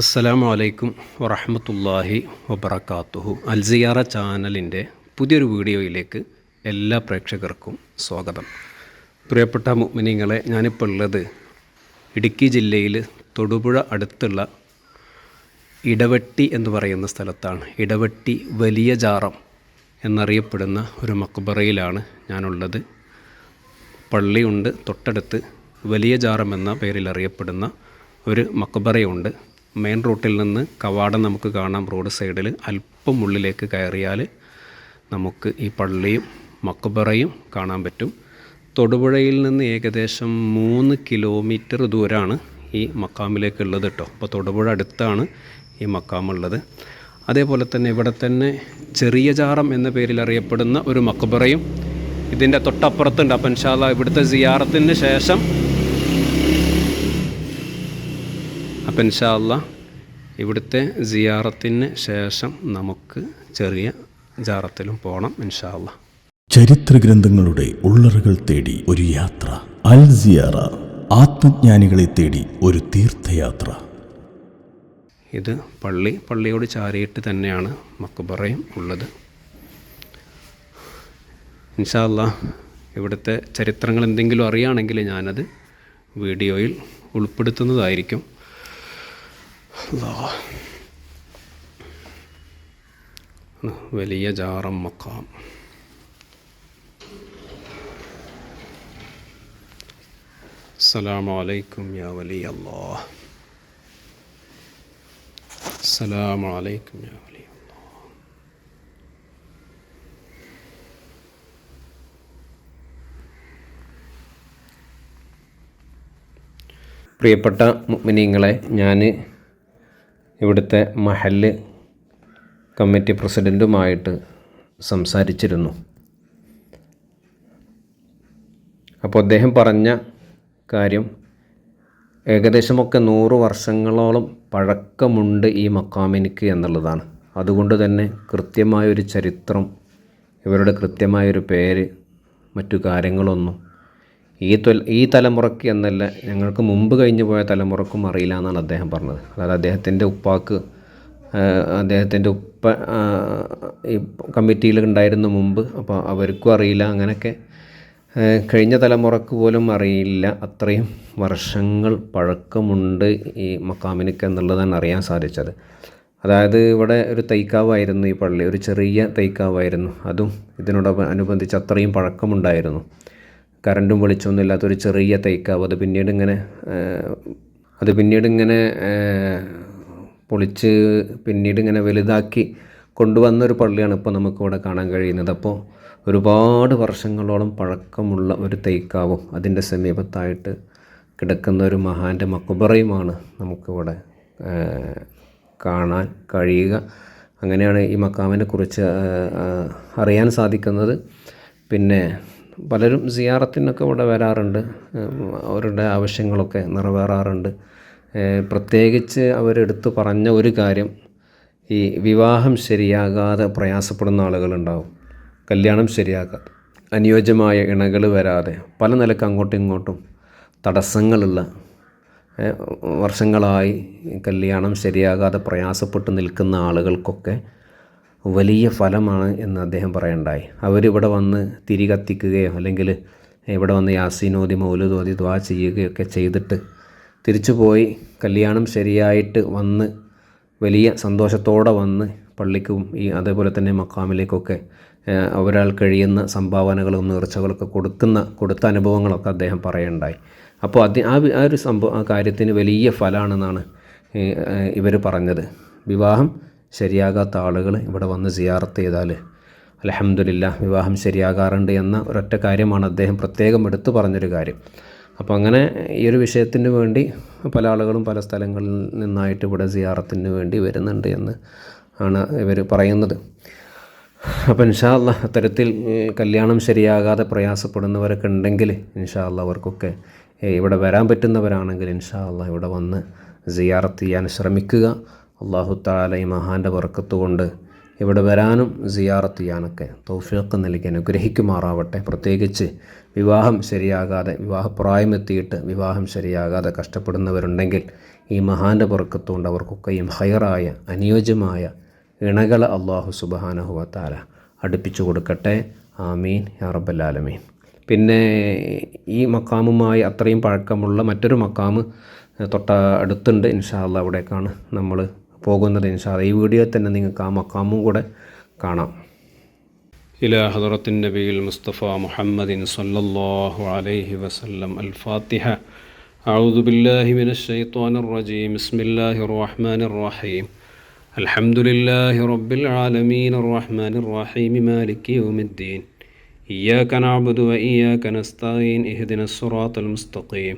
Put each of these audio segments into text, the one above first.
അസ്സലാമു അലൈക്കും വറഹമത്തല്ലാഹി വബർക്കാത്തുഹു അൽസിയാറ ചാനലിന്റെ പുതിയൊരു വീഡിയോയിലേക്ക് എല്ലാ പ്രേക്ഷകർക്കും സ്വാഗതം. പ്രിയപ്പെട്ട മുഗ്മിനിങ്ങളെ ഞാനിപ്പോൾ ഉള്ളത് ഇടുക്കി ജില്ലയിൽ തൊടുപുഴ അടുത്തുള്ള ഇടവെട്ടി എന്ന് പറയുന്ന സ്ഥലത്താണ്. ഇടവെട്ടി വലിയ ജാറം എന്നറിയപ്പെടുന്ന ഒരു മക്ബറയിലാണ് ഞാനുള്ളത്. പള്ളിയുണ്ട് തൊട്ടടുത്ത് വലിയ ജാറം എന്ന പേരിൽ അറിയപ്പെടുന്ന ഒരു മക്ബറയുണ്ട്. മെയിൻ റൂട്ടിൽ നിന്ന് കവാടം നമുക്ക് കാണാം റോഡ് സൈഡിൽ അല്പം ഉള്ളിലേക്ക് കയറിയാൽ നമുക്ക് ഈ പള്ളിയും മക്കുബറയും കാണാൻ പറ്റും. തൊടുപുഴയിൽ നിന്ന് ഏകദേശം മൂന്ന് കിലോമീറ്റർ ദൂരമാണ് ഈ മക്കാമിലേക്ക് ഉള്ളത് കേട്ടോ അപ്പോൾ തൊടുപുഴ അടുത്താണ് ഈ മക്കാമുള്ളത് അതേപോലെ തന്നെ ഇവിടെ തന്നെ ചെറിയ ചാറം എന്ന പേരിൽ അറിയപ്പെടുന്ന ഒരു മക്കുബറയും ഇതിന്റെ തൊട്ടപ്പുറത്തുണ്ട്. അപ്പം ഇൻഷാല്ല ഇവിടുത്തെ സിയാറത്തിന് ശേഷം അപ്പം ഇൻഷാല്ല ഇവിടുത്തെ സിയാറത്തിന് ശേഷം നമുക്ക് ചെറിയ ജാറത്തിലും പോകണം ഇൻഷാല്ല ചരിത്ര ഗ്രന്ഥങ്ങളുടെ ഉള്ളറുകൾ തേടി ഒരു യാത്ര. അൽ സിയാറ ആത്മജ്ഞാനികളെ തേടി ഒരു തീർത്ഥയാത്ര. ഇത് പള്ളി പള്ളിയോട് ചാരിയിട്ട് തന്നെയാണ് മക്കുബറയും ഉള്ളത്. ഇൻഷാല്ല ഇവിടുത്തെ ചരിത്രങ്ങൾ എന്തെങ്കിലും അറിയുകയാണെങ്കിൽ ഞാനത് വീഡിയോയിൽ ഉൾപ്പെടുത്തുന്നതായിരിക്കും. വലിയ ജാറം മക്കാം അസ്സലാമു അലൈക്കും യാ വലിയ അല്ലാഹ് അസ്സലാമു അലൈക്കും യാ വലിയ പ്രിയപ്പെട്ട മുഅ്മിനീങ്ങളെ ഞാൻ ഇവിടുത്തെ മഹല്ല് കമ്മിറ്റി പ്രസിഡന്റുമായിട്ട് സംസാരിച്ചിരുന്നു. അപ്പോൾ അദ്ദേഹം പറഞ്ഞ കാര്യം ഏകദേശമൊക്കെ നൂറ് വർഷങ്ങളോളം പഴക്കമുണ്ട് ഈ മക്കാമിനിക്ക് എന്നുള്ളതാണ്. അതുകൊണ്ട് തന്നെ കൃത്യമായൊരു ചരിത്രം ഇവരുടെ കൃത്യമായൊരു പേര് മറ്റു കാര്യങ്ങളൊന്നും ഈ തൊൽ ഈ തലമുറയ്ക്ക് എന്നല്ല ഞങ്ങൾക്ക് മുമ്പ് കഴിഞ്ഞു പോയ തലമുറക്കും അറിയില്ല എന്നാണ് അദ്ദേഹം പറഞ്ഞത്. അതായത് അദ്ദേഹത്തിന്റെ ഉപ്പാക്ക് അദ്ദേഹത്തിന്റെ ഉപ്പ ഈ കമ്മിറ്റിയിൽ ഉണ്ടായിരുന്ന മുമ്പ്. അപ്പോൾ അവർക്കും അറിയില്ല. അങ്ങനെയൊക്കെ കഴിഞ്ഞ തലമുറയ്ക്ക് പോലും അറിയില്ല. അത്രയും വർഷങ്ങൾ പഴക്കമുണ്ട് ഈ മക്കാമിനിക്ക് എന്നുള്ളതാണ് അറിയാൻ സാധിച്ചത്. അതായത് ഇവിടെ ഒരു തൈക്കാവായിരുന്നു ഈ പള്ളി ഒരു ചെറിയ തൈക്കാവായിരുന്നു. അതും ഇതിനോട് അനുബന്ധിച്ച് അത്രയും പഴക്കമുണ്ടായിരുന്നു. കറണ്ടും വെളിച്ചമൊന്നും ഇല്ലാത്തൊരു ചെറിയ തേക്കാവ്. അത് പിന്നീട് ഇങ്ങനെ അത് പിന്നീട് ഇങ്ങനെ പൊളിച്ച് പിന്നീട് ഇങ്ങനെ വലുതാക്കി കൊണ്ടുവന്നൊരു പള്ളിയാണ് ഇപ്പോൾ നമുക്കിവിടെ കാണാൻ കഴിയുന്നത്. അപ്പോൾ ഒരുപാട് വർഷങ്ങളോളം പഴക്കമുള്ള ഒരു തൈക്കാവും അതിന്റെ സമീപത്തായിട്ട് കിടക്കുന്ന ഒരു മഹാന്റെ മക്കുബറയുമാണ് നമുക്കിവിടെ കാണാൻ കഴിയുക. അങ്ങനെയാണ് ഈ മക്കാമിനെ കുറിച്ച് അറിയാൻ സാധിക്കുന്നത്. പിന്നെ പലരും സിയാറത്തിനൊക്കെ ഇവിടെ വരാറുണ്ട്. അവരുടെ ആവശ്യങ്ങളൊക്കെ നിറവേറാറുണ്ട്. പ്രത്യേകിച്ച് അവരെടുത്ത് പറഞ്ഞ ഒരു കാര്യം ഈ വിവാഹം ശരിയാകാതെ പ്രയാസപ്പെടുന്ന ആളുകളുണ്ടാവും. കല്യാണം ശരിയാകാതെ അനുയോജ്യമായ ഇണകൾ വരാതെ പല നിലയ്ക്ക് അങ്ങോട്ടും ഇങ്ങോട്ടും തടസ്സങ്ങളുള്ള വർഷങ്ങളായി കല്യാണം ശരിയാകാതെ പ്രയാസപ്പെട്ട് നിൽക്കുന്ന ആളുകൾക്കൊക്കെ വലിയ ഫലമാണ് എന്ന് അദ്ദേഹം പറയണ്ടായി. അവരിവിടെ വന്ന് തിരി കത്തിക്കുകയോ അല്ലെങ്കിൽ ഇവിടെ വന്ന് യാസീനോദി മൗലുദോദി ദ്വാ ചെയ്യുകയൊക്കെ ചെയ്തിട്ട് തിരിച്ചു പോയി കല്യാണം ശരിയായിട്ട് വന്ന് വലിയ സന്തോഷത്തോടെ വന്ന് പള്ളിക്കും ഈ അതേപോലെ തന്നെ മക്കാമിലേക്കൊക്കെ ഒരാൾ കഴിയുന്ന സംഭാവനകളും നേർച്ചകളൊക്കെ കൊടുക്കുന്ന കൊടുത്ത അനുഭവങ്ങളൊക്കെ അദ്ദേഹം പറയണ്ടായി. അപ്പോൾ അത് ആ ആ ഒരു സംഭവം ആ കാര്യത്തിന് വലിയ ഫലമാണെന്നാണ് ഇവർ പറഞ്ഞത്. വിവാഹം ശരിയാകാത്ത ആളുകൾ ഇവിടെ വന്ന് സിയാറത്ത് ചെയ്താൽ അലഹമില്ല വിവാഹം ശരിയാകാറുണ്ട് എന്ന ഒരൊറ്റ കാര്യമാണ് അദ്ദേഹം പ്രത്യേകം എടുത്തു പറഞ്ഞൊരു കാര്യം. അപ്പോൾ അങ്ങനെ ഈ ഒരു വിഷയത്തിന് വേണ്ടി പല ആളുകളും പല സ്ഥലങ്ങളിൽ നിന്നായിട്ട് ഇവിടെ സിയാറത്തിന് വേണ്ടി വരുന്നുണ്ട് എന്ന് ആണ് ഇവർ പറയുന്നത്. അപ്പോൾ ഇൻഷാല്ല അത്തരത്തിൽ കല്യാണം ശരിയാകാതെ പ്രയാസപ്പെടുന്നവരൊക്കെ ഉണ്ടെങ്കിൽ ഇൻഷാല്ല അവർക്കൊക്കെ ഇവിടെ വരാൻ പറ്റുന്നവരാണെങ്കിൽ ഇൻഷാല്ല ഇവിടെ വന്ന് സിയാറത്ത് ചെയ്യാൻ ശ്രമിക്കുക. അള്ളാഹു താല ഈ മഹാന്റെ വർക്കത്ത് കൊണ്ട് ഇവിടെ വരാനും സിയാറത്ത് ചെയ്യാനൊക്കെ തൗഫീഖ് നൽകി അനുഗ്രഹിക്കുമാറാവട്ടെ. പ്രത്യേകിച്ച് വിവാഹം ശരിയാകാതെ വിവാഹപ്രായമെത്തിയിട്ട് വിവാഹം ശരിയാകാതെ കഷ്ടപ്പെടുന്നവരുണ്ടെങ്കിൽ ഈ മഹാന്റെ പുറക്കത്തുകൊണ്ട് അവർക്കൊക്കെയും ഹയറായ അനുയോജ്യമായ ഇണകൾ അള്ളാഹു സുബാനഹുവത്താല അടുപ്പിച്ചു കൊടുക്കട്ടെ. ആമീൻ. യാ റബ്ബല്ലാലമീൻ പിന്നെ ഈ മക്കാമുമായി അത്രയും പഴക്കമുള്ള മറ്റൊരു മക്കാമ് തൊട്ട അടുത്തുണ്ട്. ഇൻഷാല്ല അവിടേക്കാണ് നമ്മൾ പോകുന്നത് ഇൻഷാല്ല ഈ വീഡിയോയിൽ തന്നെ നിങ്ങൾക്ക് ആ മക്കാമും കൂടെ കാണാം إلى حضرة النبي المصطفى محمد صلى الله عليه وسلم الفاتحة أعوذ بالله من الشيطان الرجيم بسم الله الرحمن الرحيم الحمد لله رب العالمين الرحمن الرحيم مالك يوم الدين إياك نعبد وإياك نستعين اهدنا الصراط المستقيم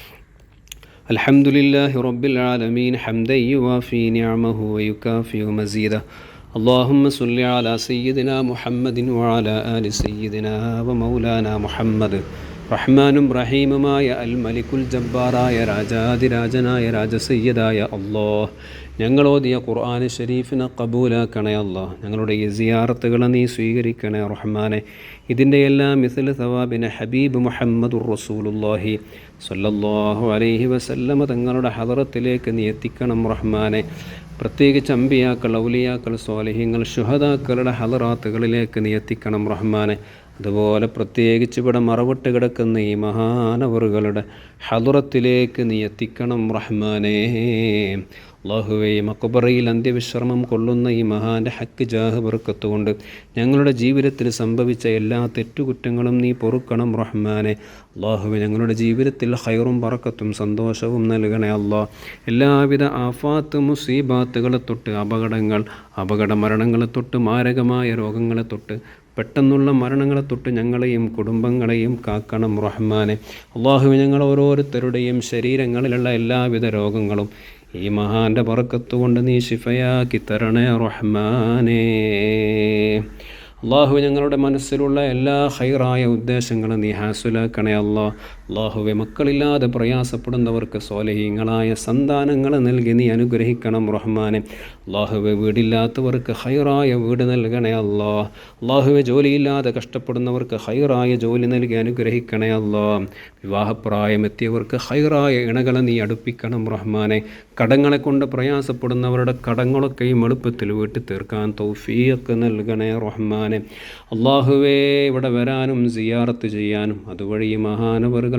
الحمد لله رب العالمين حمدا يوافي نعمه ويكافئ مزيده اللهم صل على سيدنا محمد وعلى آل سيدنا ومولانا محمد റഹ്മാനും റഹീമുമായ അൽ മലിക്കുൽ ജബ്ബാറായ രാജാതിരാജനായ രാജസയ്യദായ അള്ളാ ഞങ്ങളോദിയ ഖുർആൻ ഷരീഫിനെ കബൂലാക്കണേ അല്ലാ ഞങ്ങളുടെ ഈ സിയാറത്തുകളെ നീ സ്വീകരിക്കണേ റഹ്മാനെ. ഇതിന്റെ എല്ലാം മിസൽ സവാബിനെ ഹബീബ് മുഹമ്മദുർ റസൂലുല്ലാഹി സല്ലല്ലാഹു അലൈഹി വസല്ലമ തങ്ങളുടെ ഹദറത്തിലേക്ക് നീ എത്തിക്കണം റഹ്മാനെ. പ്രത്യേകിച്ച് അമ്പിയാക്കൾ ഔലിയാക്കൾ സ്വാലിഹ്യങ്ങൾ ഷുഹദാക്കളുടെ ഹലറാത്തുകളിലേക്ക് നീ എത്തിക്കണം റഹ്മാനെ. അതുപോലെ പ്രത്യേകിച്ച് ഇവിടെ മറവിട്ട് കിടക്കുന്ന ഈ മഹാനവറുകളുടെ ഹലുറത്തിലേക്ക് നീ എത്തിക്കണം റഹ്മാനേ. അള്ളാഹുവേ മക്കുബറയിൽ അന്ത്യവിശ്രമം കൊള്ളുന്ന ഈ മഹാന്റെ ഹക്ക് ജാഹ് പെറുക്കത്തുകൊണ്ട് ഞങ്ങളുടെ ജീവിതത്തിൽ സംഭവിച്ച എല്ലാ തെറ്റുകുറ്റങ്ങളും നീ പൊറുക്കണം റഹ്മാനെ. അള്ളാഹുവെ ഞങ്ങളുടെ ജീവിതത്തിൽ ഹൈറും പറക്കത്തും സന്തോഷവും നൽകണേ അള്ളാഹ് എല്ലാവിധ ആഫാത്ത് മുസീബാത്തുകളെ തൊട്ട് അപകടങ്ങൾ അപകട മരണങ്ങളെ തൊട്ട് മാരകമായ രോഗങ്ങളെ തൊട്ട് പെട്ടെന്നുള്ള മരണങ്ങളെ തൊട്ട് ഞങ്ങളെയും കുടുംബങ്ങളെയും കാക്കണം റഹ്മാനെ. അള്ളാഹു ഞങ്ങൾ ഓരോരുത്തരുടെയും ശരീരങ്ങളിലുള്ള എല്ലാവിധ രോഗങ്ങളും ഈ മഹാന്റെ പറക്കത്തുകൊണ്ട് നീ ശിഫയാക്കി തരണേ റഹ്മാനേ. അള്ളാഹു ഞങ്ങളുടെ മനസ്സിലുള്ള എല്ലാ ഹൈറായ ഉദ്ദേശങ്ങളും നീ ഹാസുലാക്കണേ അല്ലാ അള്ളാഹുവെ മക്കളില്ലാതെ പ്രയാസപ്പെടുന്നവർക്ക് സ്വലഹീങ്ങളായ സന്താനങ്ങൾ നൽകി നീ അനുഗ്രഹിക്കണം റഹ്മാനെ. അള്ളാഹുവെ വീടില്ലാത്തവർക്ക് ഹൈറായ വീട് നൽകണേ അല്ലാ അള്ളാഹുവെ ജോലിയില്ലാതെ കഷ്ടപ്പെടുന്നവർക്ക് ഹൈറായ ജോലി നൽകി അനുഗ്രഹിക്കണേ അല്ലാ വിവാഹപ്രായമെത്തിയവർക്ക് ഹൈറായ ഇണകളെ നീ അടുപ്പിക്കണം റഹ്മാനെ. കടങ്ങളെ കൊണ്ട് പ്രയാസപ്പെടുന്നവരുടെ കടങ്ങളൊക്കെയും എളുപ്പത്തിൽ വീട്ടിൽ തീർക്കാൻ തൗഫീയൊക്കെ നൽകണേ റഹ്മാനെ. അള്ളാഹുവേ ഇവിടെ വരാനും സിയാറത്ത് ചെയ്യാനും അതുവഴി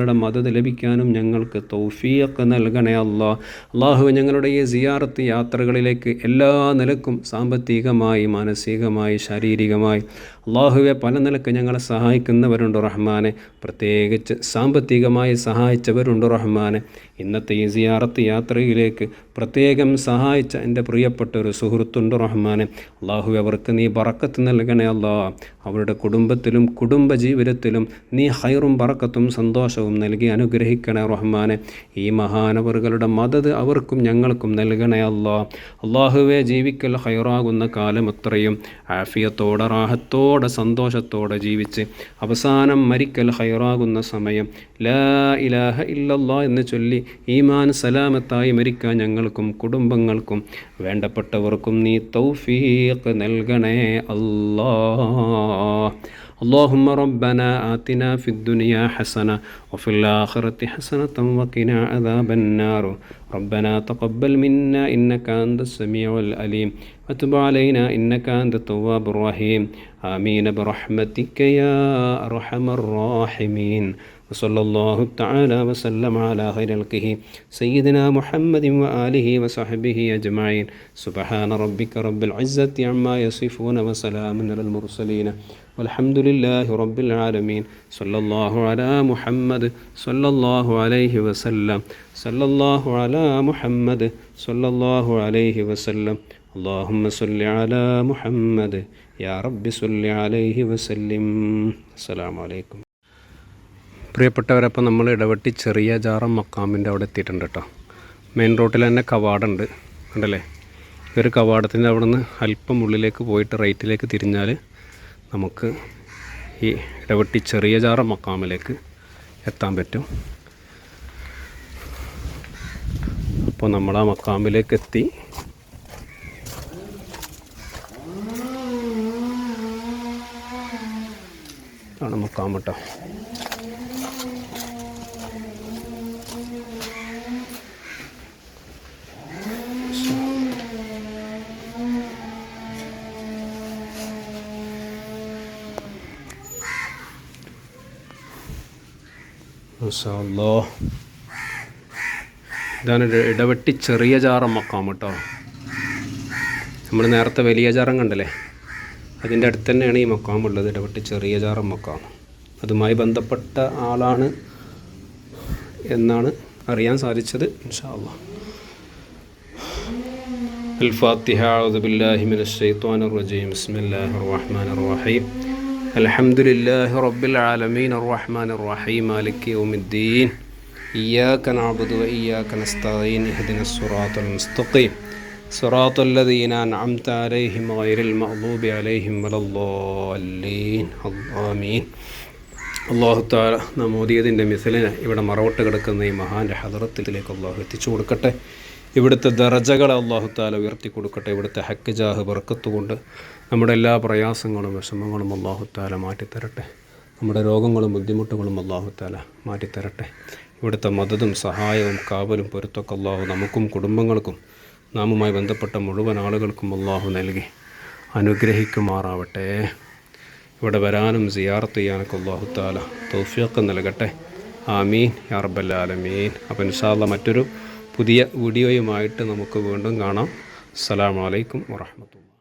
മഹാനവറുകളുടെ മദത് ലഭിക്കാനും ഞങ്ങൾക്ക് തൗഫീഖ് നൽകണേ അല്ലാ അള്ളാഹു ഞങ്ങളുടെ ഈ സിയാറത്ത് യാത്രകളിലേക്ക് എല്ലാ നിലക്കും സാമ്പത്തികമായി മാനസികമായി ശാരീരികമായി അള്ളാഹുവെ പല നിലയ്ക്ക് ഞങ്ങളെ സഹായിക്കുന്നവരുണ്ട് റഹ്മാനെ. പ്രത്യേകിച്ച് സാമ്പത്തികമായി സഹായിച്ചവരുണ്ട് റഹ്മാനെ. ഇന്നത്തെ ഈ സിയാറത്ത് യാത്രയിലേക്ക് പ്രത്യേകം സഹായിച്ച എന്റെ പ്രിയപ്പെട്ട ഒരു സുഹൃത്തുണ്ട് റഹ്മാനെ. അള്ളാഹു അവർക്ക് നീ പറക്കത്ത് നൽകണേ അല്ലാ. അവരുടെ കുടുംബത്തിലും കുടുംബ ജീവിതത്തിലും നീ ഹൈറും പറക്കത്തും സന്തോഷവും നൽകി അനുഗ്രഹിക്കണേ റഹ്മാനെ. ഈ മഹാനവറുകളുടെ മദത് അവർക്കും ഞങ്ങൾക്കും നൽകണേ അല്ലാ. അള്ളാഹുവെ ജീവിക്കൽ ഹൈറാകുന്ന കാലം അത്രയും. ആഫിയത്തോടെ റാഹത്തോടെ സന്തോഷത്തോടെ ജീവിച്ച് അവസാനം മരിക്കൽ ഹൈറാകുന്ന സമയം ലാ ഇലാഹ ഇല്ലല്ലാ എന്ന് ചൊല്ലി ഈമാൻ സലാമത്തായി മരിക്കാൻ ഞങ്ങൾക്കും കുടുംബങ്ങൾക്കും വേണ്ടപ്പെട്ടവർക്കും നീ തൗഫീഖ് നൽകണേ അല്ലാ اللهم ربنا آتنا في الدنيا حسنة وفي الآخرة حسنة وقنا عذاب النار ربنا تقبل منا إنك أنت السميع العليم وتب علينا إنك أنت التواب الرحيم آمين برحمتك يا أرحم الراحمين وصلى الله تعالى وسلم على خير خلقه سيدنا محمد وآله وصحبه أجمعين سبحان ربك رب العزة عما يصفون وسلام على المرسلين والحمد لله رب العالمين صلى الله على محمد صلى الله عليه وسلم صلى الله على محمد صلى الله عليه وسلم اللهم صل على محمد يا رب صل عليه وسلم السلام عليكم പ്രിയപ്പെട്ടവരപ്പം നമ്മൾ ഇടവെട്ടി ചെറിയ ജാറം മക്കാമിൻ്റെ അവിടെ എത്തിയിട്ടുണ്ട് കേട്ടോ മെയിൻ റോട്ടിൽ തന്നെ കവാടമുണ്ട് കണ്ടല്ലേ ഈ ഒരു കവാടത്തിൻ്റെ അവിടെ നിന്ന് അല്പം ഉള്ളിലേക്ക് പോയിട്ട് റൈറ്റിലേക്ക് തിരിഞ്ഞാൽ നമുക്ക് ഈ ഇടവെട്ടി ചെറിയ ജാറം മക്കാമിലേക്ക് എത്താൻ പറ്റും അപ്പോൾ നമ്മൾ ആ മക്കാമിലേക്ക് എത്തി ആണ് മക്കാം കേട്ടോ ഇതാണൊരു ഇടവെട്ടി ചെറിയ ജാറം മക്കാം കേട്ടോ നമ്മൾ നേരത്തെ വലിയ ജാറം കണ്ടല്ലേ? അതിൻ്റെ അടുത്ത് തന്നെയാണ് ഈ മക്കാം ഉള്ളത് ഇടവെട്ടി ചെറിയ ജാറം മക്കാം അതുമായി ബന്ധപ്പെട്ട ആളാണ് എന്നാണ് അറിയാൻ സാധിച്ചത് ഇൻഷാ അല്ലാ الفاتحة أعوذ بالله من الشيطان الرجيم بسم الله الرحمن الرحيم الحمد لله رب العالمين الرحمن الرحيم مالك يوم الدين إياك نعبد وإياك نستعين اهدنا الصراط المستقيم صراط الذين أنعمت عليهم غير المغضوب عليهم ولا الضالين آمين അള്ളാഹു താല നാം ഓതിയതിൻ്റെ മിസലിനെ ഇവിടെ മറവട്ട് കിടക്കുന്ന ഈ മഹാൻ്റെ ഹദറത്തിലേക്ക് അള്ളാഹു എത്തിച്ചു കൊടുക്കട്ടെ ഇവിടുത്തെ ദറജകളെ അള്ളാഹു താല ഉയർത്തി കൊടുക്കട്ടെ ഇവിടുത്തെ ഹക്ക് ജാഹ് ബർക്കത്തുകൊണ്ട് നമ്മുടെ എല്ലാ പ്രയാസങ്ങളും വിഷമങ്ങളും അള്ളാഹു താല മാറ്റിത്തരട്ടെ നമ്മുടെ രോഗങ്ങളും ബുദ്ധിമുട്ടുകളും അള്ളാഹു താല മാറ്റിത്തരട്ടെ ഇവിടുത്തെ മദതും സഹായവും കാവലും പൊരുത്തൊക്കെ അള്ളാഹു നമുക്കും കുടുംബങ്ങൾക്കും നാമുമായി ബന്ധപ്പെട്ട മുഴുവൻ ആളുകൾക്കും അള്ളാഹു നൽകി അനുഗ്രഹിക്കുമാറാവട്ടെ. ഇവിടെ വരാനും സിയാർത്ത് ചെയ്യാനൊക്കെ അള്ളാഹു താല തൗഫീഖ് നൽകട്ടെ. ആമീൻ. ആലമീൻ. അപ്പോൾ ഇൻഷാല്ല മറ്റൊരു പുതിയ വീഡിയോയുമായിട്ട് നമുക്ക് വീണ്ടും കാണാം. അസ്സാം അലൈക്കും വറഹ്മത്തുള്ളാഹി